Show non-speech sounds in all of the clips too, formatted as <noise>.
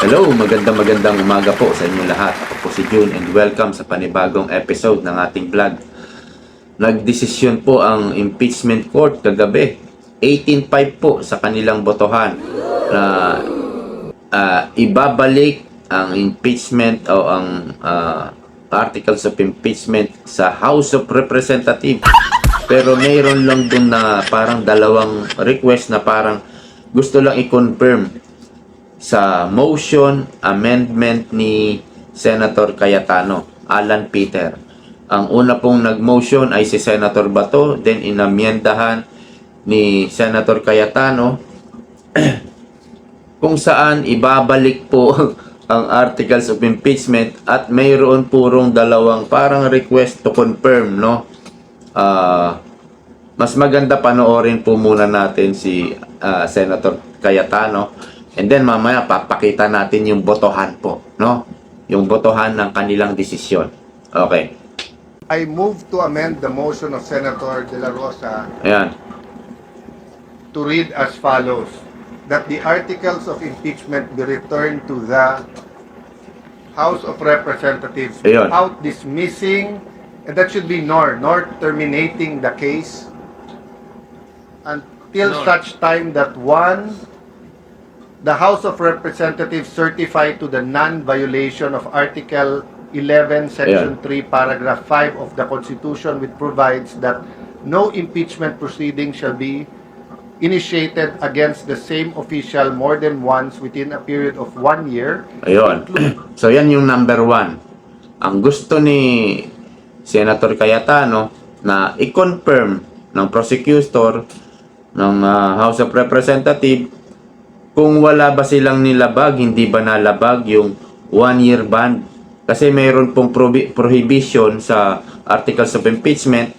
Hello, magandang magandang umaga po sa inyo lahat. Ako po si June and welcome sa panibagong episode ng ating vlog. Nagdesisyon po ang impeachment court kagabi. 18-5 po sa kanilang botohan na ah, ibabalik ang impeachment o ang ah, articles of impeachment sa House of Representatives. Pero mayroon lang dun na parang dalawang request na parang gusto lang i-confirm sa motion amendment ni Senator Cayetano, Alan Peter. Ang una pong nag-motion ay si Senator Bato, then inamyendahan ni Senator Cayetano <clears throat> kung saan ibabalik po <laughs> ang articles of impeachment at mayroon purong dalawang parang request to confirm, no? Ah, mas maganda panoorin po muna natin si ah, Senator Cayetano and then mamaya papakita natin yung botohan po, no? Yung botohan ng kanilang desisyon. Okay. I move to amend the motion of Senator De La Rosa Ayan. to read as follows. That the articles of impeachment be returned to the House of Representatives Ayun. without dismissing, and that should be nor, nor terminating the case until Nor. such time that one, the House of Representatives certify to the non-violation of Article 11, Section 3, Paragraph 5 of the Constitution, which provides that no impeachment proceeding shall be initiated against the same official more than once within a period of one year. Ayun. <clears throat> so yan yung number one. Ang gusto ni Senator Cayetano na i-confirm ng prosecutor ng ah, House of Representative kung wala ba silang nilabag, hindi ba nalabag yung one-year ban. Kasi mayroon pong prohibition sa Articles of Impeachment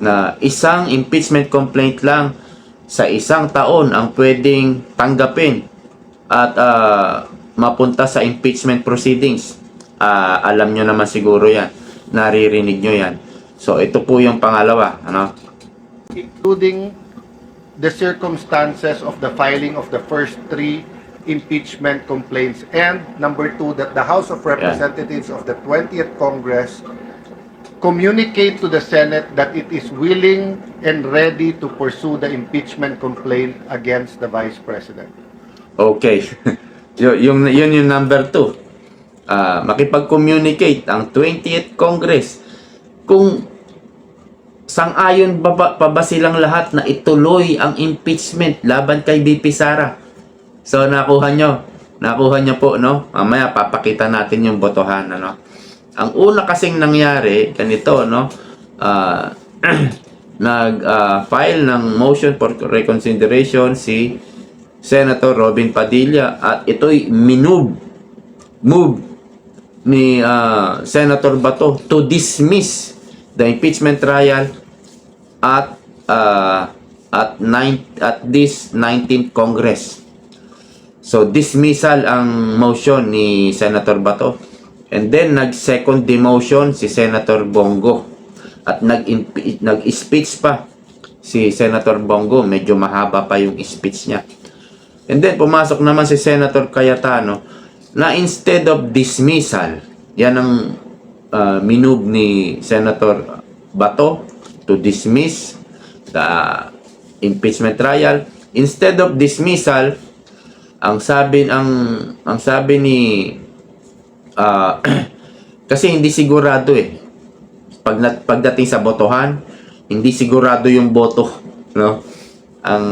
na isang impeachment complaint lang sa isang taon ang pwedeng tanggapin at ah, mapunta sa impeachment proceedings. Ah, alam nyo naman siguro yan. Naririnig nyo yan. So, ito po yung pangalawa. Ano? including the circumstances of the filing of the first three impeachment complaints. And number two, that the House of Representatives of the 20th Congress communicate to the Senate that it is willing and ready to pursue the impeachment complaint against the Vice President. Okay. <laughs> Y- yung, yun yung number two. Ah, makipag-communicate ang 20th Congress kung sang-ayon ba, ba, ba silang lahat na ituloy ang impeachment laban kay BP Sara. So nakuha nyo. Nakuha nyo po, no? Mamaya papakita natin yung botohan, ano? Ang una kasing nangyari, ganito, no? Ah, <clears throat> nag-file ng motion for reconsideration si Senator Robin Padilla at ito'y minove move ni ah, Senator Bato to dismiss the impeachment trial at ah, at nine, at this 19th Congress. So dismissal ang motion ni Senator Bato. And then nag-second demotion si Senator Bongo. At nag nag-speech pa si Senator Bongo, medyo mahaba pa yung speech niya. And then pumasok naman si Senator Cayetano na instead of dismissal, yan ang uh, minove ni Senator Bato to dismiss the impeachment trial. Instead of dismissal, ang sabi ang ang sabi ni ah, <clears throat> kasi hindi sigurado eh. Pag pagdating sa botohan, hindi sigurado yung boto, <laughs> no? Ang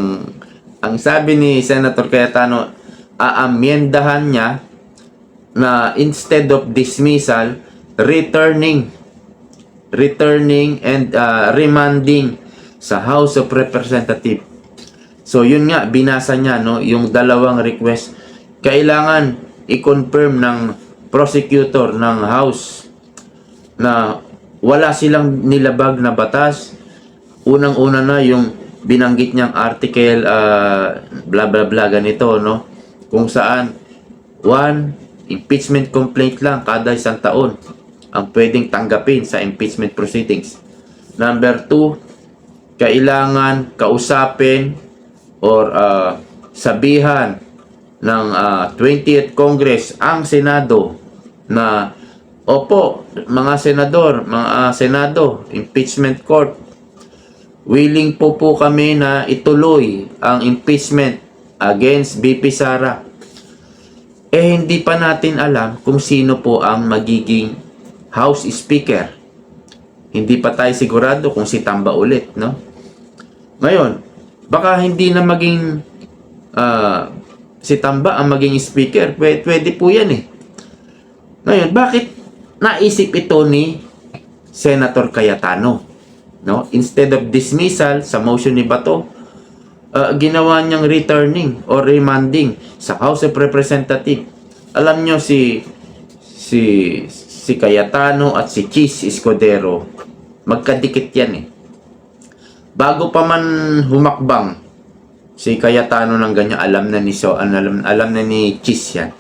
ang sabi ni Senator Cayetano, aamyendahan niya na instead of dismissal, returning returning and uh, remanding sa House of Representative. So yun nga binasa niya no yung dalawang request kailangan i-confirm ng prosecutor ng House na wala silang nilabag na batas. Unang-una na yung binanggit niyang article uh, bla bla bla ganito no kung saan one impeachment complaint lang kada isang taon ang pwedeng tanggapin sa impeachment proceedings. Number two, kailangan kausapin or uh, sabihan ng ah, 20th Congress ang Senado na opo, mga senador, mga ah, Senado, impeachment court, willing po po kami na ituloy ang impeachment against BP Sara. Eh hindi pa natin alam kung sino po ang magiging House Speaker. Hindi pa tayo sigurado kung si Tamba ulit, no? Ngayon, baka hindi na maging ah, si Tamba ang maging speaker. Pwede, pwede po yan eh. Ngayon, bakit naisip ito ni Senator Cayetano? No? Instead of dismissal sa motion ni Bato, ah, ginawa niyang returning or remanding sa House of Representatives. Alam nyo si si si Cayetano at si Cheese Escudero magkadikit yan eh. Bago pa man humakbang si Cayetano ng ganyan, alam na ni So, alam, alam na ni Cheese yan.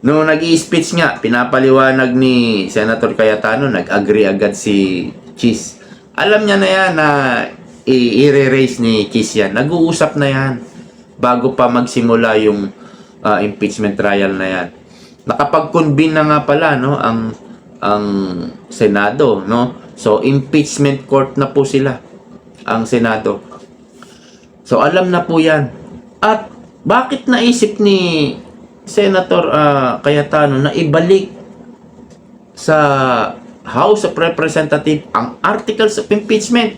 No, nag speech nga, pinapaliwanag ni Senator Cayetano, nag-agree agad si Cheese. Alam niya na yan na i-raise ni Cheese yan. Nag-uusap na yan bago pa magsimula yung ah, impeachment trial na yan. Nakapag-convene na nga pala no ang ang Senado, no? So impeachment court na po sila ang Senado. So alam na po 'yan. At bakit naisip ni Senator ah, Cayetano na ibalik sa House of Representatives ang articles of impeachment?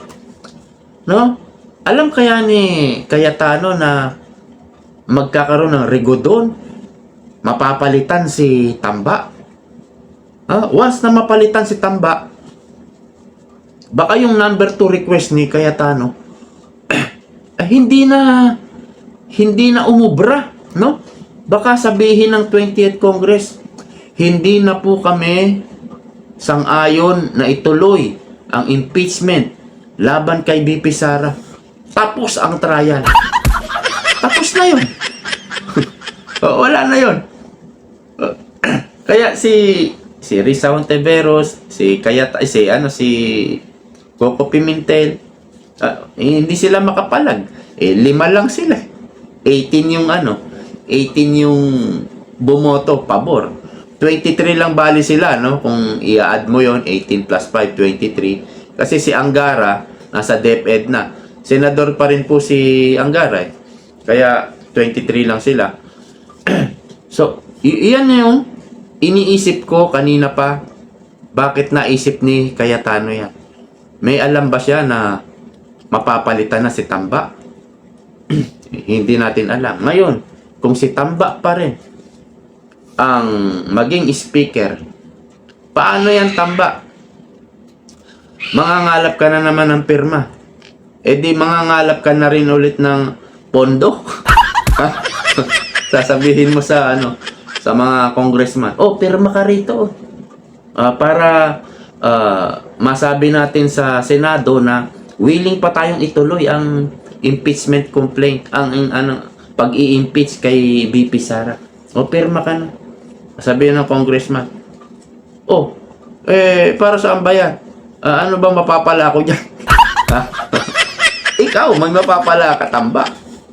No? Alam kaya ni Cayetano na magkakaroon ng rigodon? Mapapalitan si Tamba? Ah, once na mapalitan si Tamba, baka yung number 2 request ni Cayetano, <clears throat> eh, hindi na hindi na umubra, no? Baka sabihin ng 20th Congress, hindi na po kami sang-ayon na ituloy ang impeachment laban kay BP Sara. Tapos ang trial. Tapos na yun. <laughs> O, Wala na yun. Kaya si si Risa Ontiveros, si Kayat ay, si ano si Coco Pimentel, ah, eh, hindi sila makapalag. Eh lima lang sila. 18 yung ano, 18 yung bumoto pabor. 23 lang bali sila no kung i-add mo yon 18 plus 5 23 kasi si Angara nasa DepEd na. Senador pa rin po si Angara eh. Kaya 23 lang sila. <clears throat> so, iyan yung iniisip ko kanina pa. Bakit naisip ni Cayetano yan? May alam ba siya na mapapalitan na si Tamba? <clears throat> Hindi natin alam. Ngayon, kung si Tamba pa rin ang maging speaker, paano yan Tamba? Mangangalap ka na naman ng pirma. E di mangangalap ka na rin ulit ng pondo. <laughs> <laughs> Sasabihin mo sa ano sa mga congressman, oh, pirma ka rito. Ah, para ah, masabi natin sa Senado na willing pa tayong ituloy ang impeachment complaint, ang, ang ano, pag-i-impeach kay BP Sara. O, pirma ka na. Sabihin ng congressman, oh, eh, para saan ba yan? Ah, ano bang mapapala ko dyan? <laughs> Ikaw, may mapapala ka, tamba.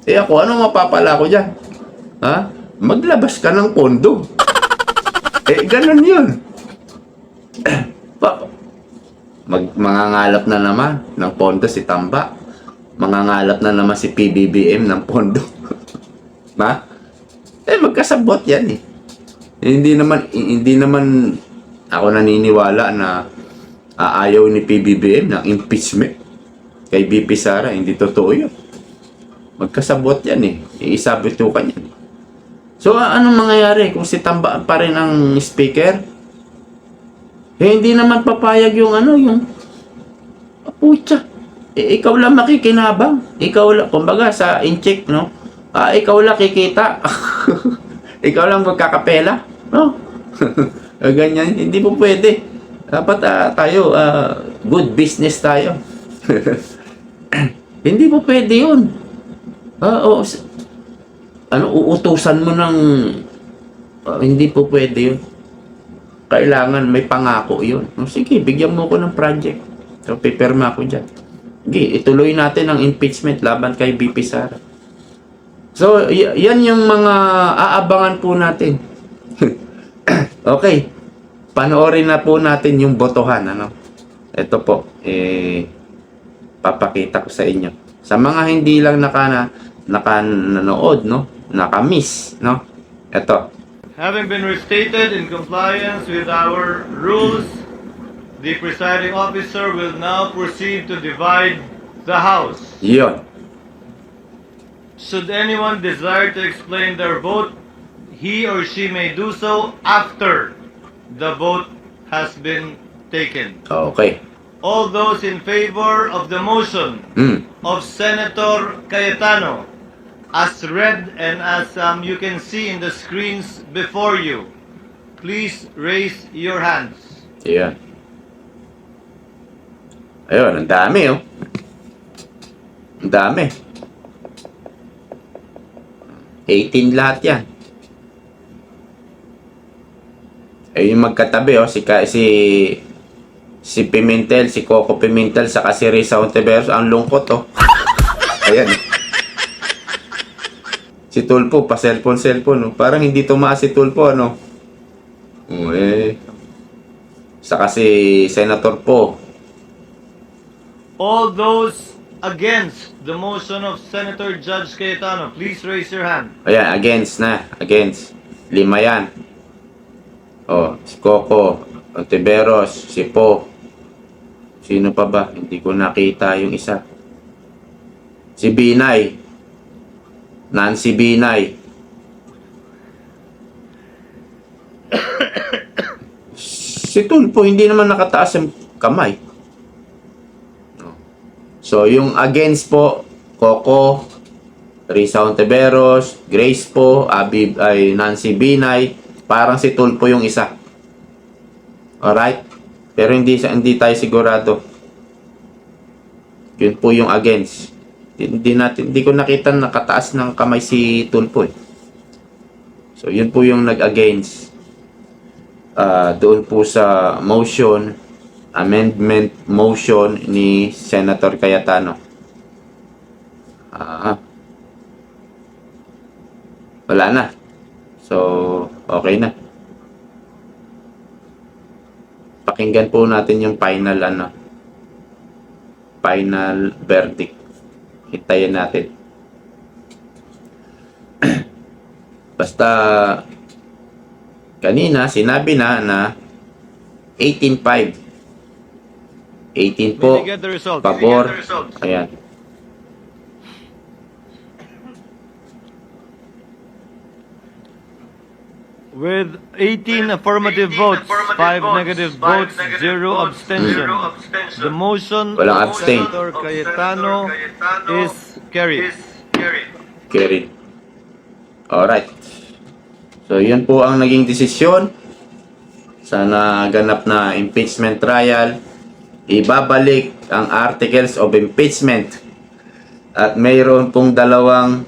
Eh ako, ano mapapala ko dyan? Ha? Maglabas ka ng pondo. Eh, ganun yun. Mag mangangalap na naman ng pondo si Tamba. Mangangalap na naman si PBBM ng pondo. <laughs> ha? Eh, magkasabot yan eh. Hindi naman, hindi naman ako naniniwala na aayaw ni PBBM ng impeachment kay BP Sara. Hindi totoo yun. Magkasabot yan eh. Iisabitukan yan. So, anong mangyayari kung si Tamba pa rin ang speaker? Eh, hindi naman papayag yung ano, yung... Putya. Eh, ikaw lang makikinabang. Ikaw lang, kumbaga sa incheck, no? Ah, ikaw lang kikita. <laughs> ikaw lang magkakapela. No? <laughs> Ah, Ganyan. Hindi po pwede. Dapat ah, tayo, ah, good business tayo. <laughs> hindi po pwede yun. Ah, oo. Ano, uutusan mo ng... ah, hindi po pwede yun. Kailangan may pangako yun. Sige, bigyan mo ko ng project. So, pipirma ko dyan. Sige, ituloy natin ang impeachment laban kay BP Sara. So, yan yung mga aabangan po natin. <laughs> okay. Panoorin na po natin yung botohan. Ano? Ito po. Eh, papakita ko sa inyo. Sa mga hindi lang naka, nakanood, no? Nakamiss, no? Ito. Having been restated in compliance with our rules, the presiding officer will now proceed to divide the House. Yun. Should anyone desire to explain their vote, he or she may do so after the vote has been taken. Okay. All those in favor of the motion Hmm. of Senator Cayetano, as read and as um, you can see in the screens before you, please raise your hands. Yan. Ayun, ang dami, oh. Ang dami. 18 lahat yan. Eh, yung magkatabi, oh, si, si, si Pimentel, si Coco Pimentel, saka si Risa Ontiveros, ang lungkot, oh. <laughs> Ayan. Si Tulpo, pa cellphone, cellphone, oh. Parang hindi tumaas si Tulpo, ano. Oh, eh. Saka si Senator Po. All those against the motion of Senator Judge Cayetano, please raise your hand. Ayan, against na. Against. Lima yan. Oh, si Coco, Ontiveros, si Po. Sino pa ba? Hindi ko nakita yung isa. Si Binay. Nancy Binay. si Tulpo, hindi naman nakataas ang kamay. So, yung against po, Coco, Risa Ontiveros, Grace po, Abi, ay Nancy Binay, parang si Tulpo yung isa. Alright? Pero hindi hindi tayo sigurado. Yun po yung against. Hindi natin hindi ko nakita nakataas ng kamay si Tulpo eh. So yun po yung nag-against. Ah, doon po sa motion amendment motion ni Senator Cayetano. Ah. Wala na. So, okay na. Pakinggan po natin yung final ano. Final verdict. Hintayin natin. <clears throat> Basta kanina sinabi na na 18.5. 18 po. Pabor. Ayan. With 18 affirmative votes, 5 negative votes, 0 abstention. The motion Walang of abstain. Senator Cayetano is carried. Carried. Alright. So, yun po ang naging desisyon sa naganap na impeachment trial. Ibabalik ang articles of impeachment. At mayroon pong dalawang,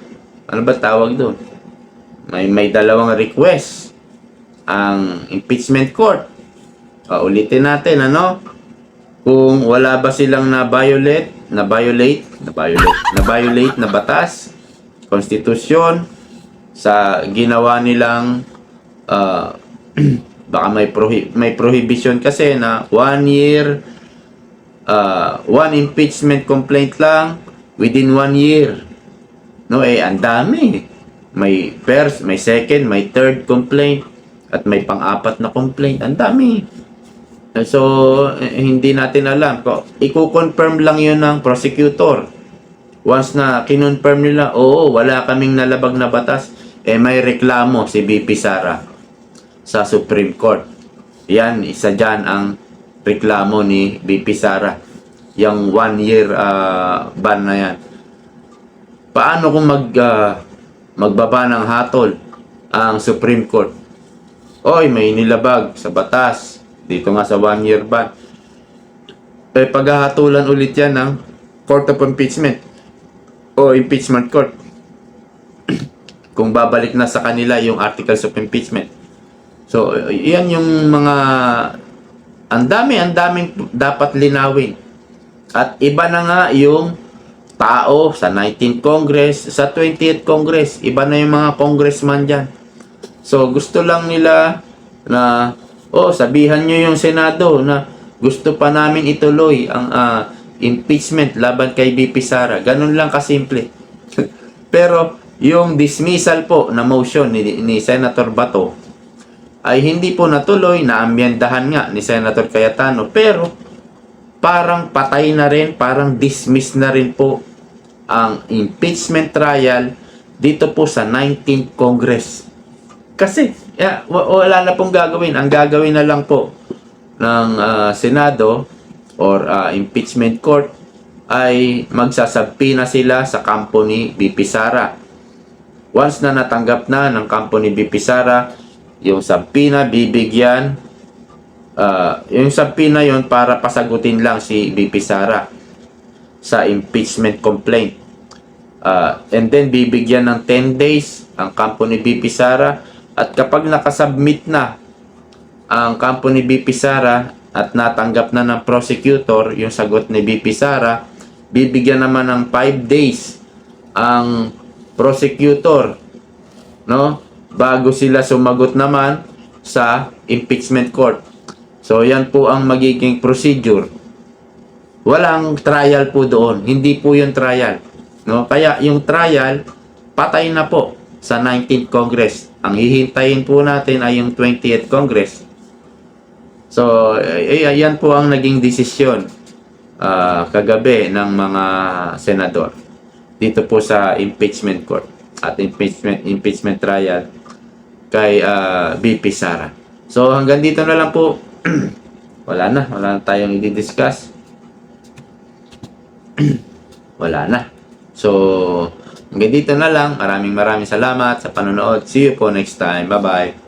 ano ba tawag doon? May, may dalawang request ang impeachment court. Paulitin natin, ano? Kung wala ba silang na-violate, na-violate, na-violate, na-violate na batas, konstitusyon, sa ginawa nilang ah, <clears throat> baka may prohi- may prohibition kasi na one year ah, one impeachment complaint lang within one year no eh ang dami may first may second may third complaint at may pang-apat na complaint ang dami so eh, hindi natin alam ko i-confirm lang yun ng prosecutor Once na kinonfirm nila, oo, wala kaming nalabag na batas, eh may reklamo si BP Sara sa Supreme Court. Yan, isa dyan ang reklamo ni BP Sara. Yung one year ah, ban na yan. Paano kung mag, ah, magbaba ng hatol ang Supreme Court? Oy, may nilabag sa batas. Dito nga sa one year ban. Eh, paghahatulan ulit yan ng Court of Impeachment o impeachment court <clears throat> kung babalik na sa kanila yung articles of impeachment. So, yan yung mga ang dami, ang daming dapat linawin. At iba na nga yung tao sa 19th Congress, sa 20th Congress. Iba na yung mga congressman dyan. So, gusto lang nila na, oh, sabihan nyo yung Senado na gusto pa namin ituloy ang ah, impeachment laban kay BP Sara. Ganun lang kasimple. <laughs> Pero, yung dismissal po na motion ni, ni Senator Bato ay hindi po natuloy na amyendahan nga ni Senator Cayetano. Pero, parang patay na rin, parang dismiss na rin po ang impeachment trial dito po sa 19th Congress. Kasi, yeah, wa- wala na pong gagawin. Ang gagawin na lang po ng ah, Senado or ah, impeachment court ay magsasabpi na sila sa kampo ni BP Sara. Once na natanggap na ng kampo ni BP Sara, yung sabpina bibigyan ah, yung sabpina yon para pasagutin lang si BP Sara sa impeachment complaint. Ah, and then bibigyan ng 10 days ang kampo ni BP Sara at kapag nakasubmit na ang kampo ni BP Sara at natanggap na ng prosecutor yung sagot ni BP Sara, bibigyan naman ng 5 days ang prosecutor no bago sila sumagot naman sa impeachment court. So yan po ang magiging procedure. Walang trial po doon, hindi po yung trial. No? Kaya yung trial patay na po sa 19th Congress. Ang hihintayin po natin ay yung 20th Congress. So, ay- yan po ang naging desisyon ah, kagabi ng mga senador dito po sa impeachment court at impeachment impeachment trial kay ah, BP Sara. So hanggang dito na lang po. <clears throat> wala na, wala na tayong i-discuss. <clears throat> wala na. So hanggang dito na lang. Maraming maraming salamat sa panonood. See you po next time. Bye-bye.